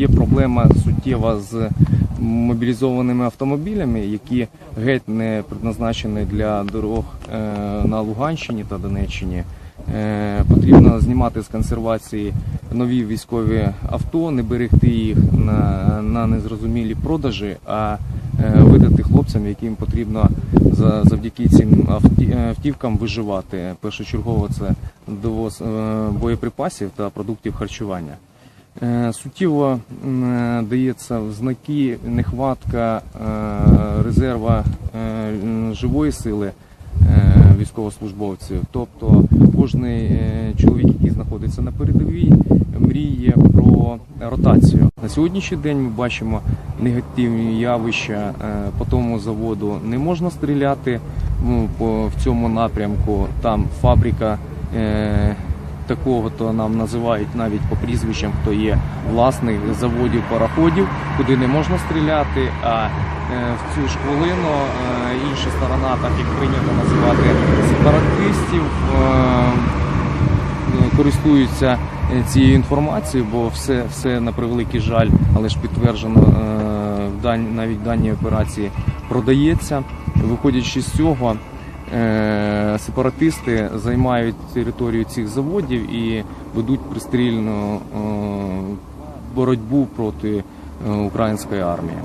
є проблема суттєва з мобілізованими автомобілями, які геть не предназначені для дорог е, на Луганщині та Донеччині. Е, Потрібно знімати з консервації нові військові авто, не берегти їх на, на незрозумілі продажі, а е, видати хлопцям, яким потрібно за- завдяки цим автівкам виживати. Першочергово це довоз боєприпасів та продуктів харчування. Е, Суттєво е, дається в знаки нехватка е, резерва живої сили військовослужбовців. Тобто кожен чоловік, який знаходиться на передовій, мріє про ротацію. На сьогоднішній день ми бачимо негативні явища по тому заводу. Не можна стріляти в цьому напрямку. Там фабрика. Такого то нам називають навіть по прізвищам, хто є власник заводів пароходів, куди не можна стріляти. А е, в цю ж хвилину е, інша сторона, так як прийнято називати сепаратистів, е, користуються цією інформацією, бо все, все на превеликий жаль, але ж підтверджено навіть в даній операції продається. Виходячи з цього, сепаратисти займають територію цих заводів і ведуть пристрільну е, боротьбу проти е, української армії.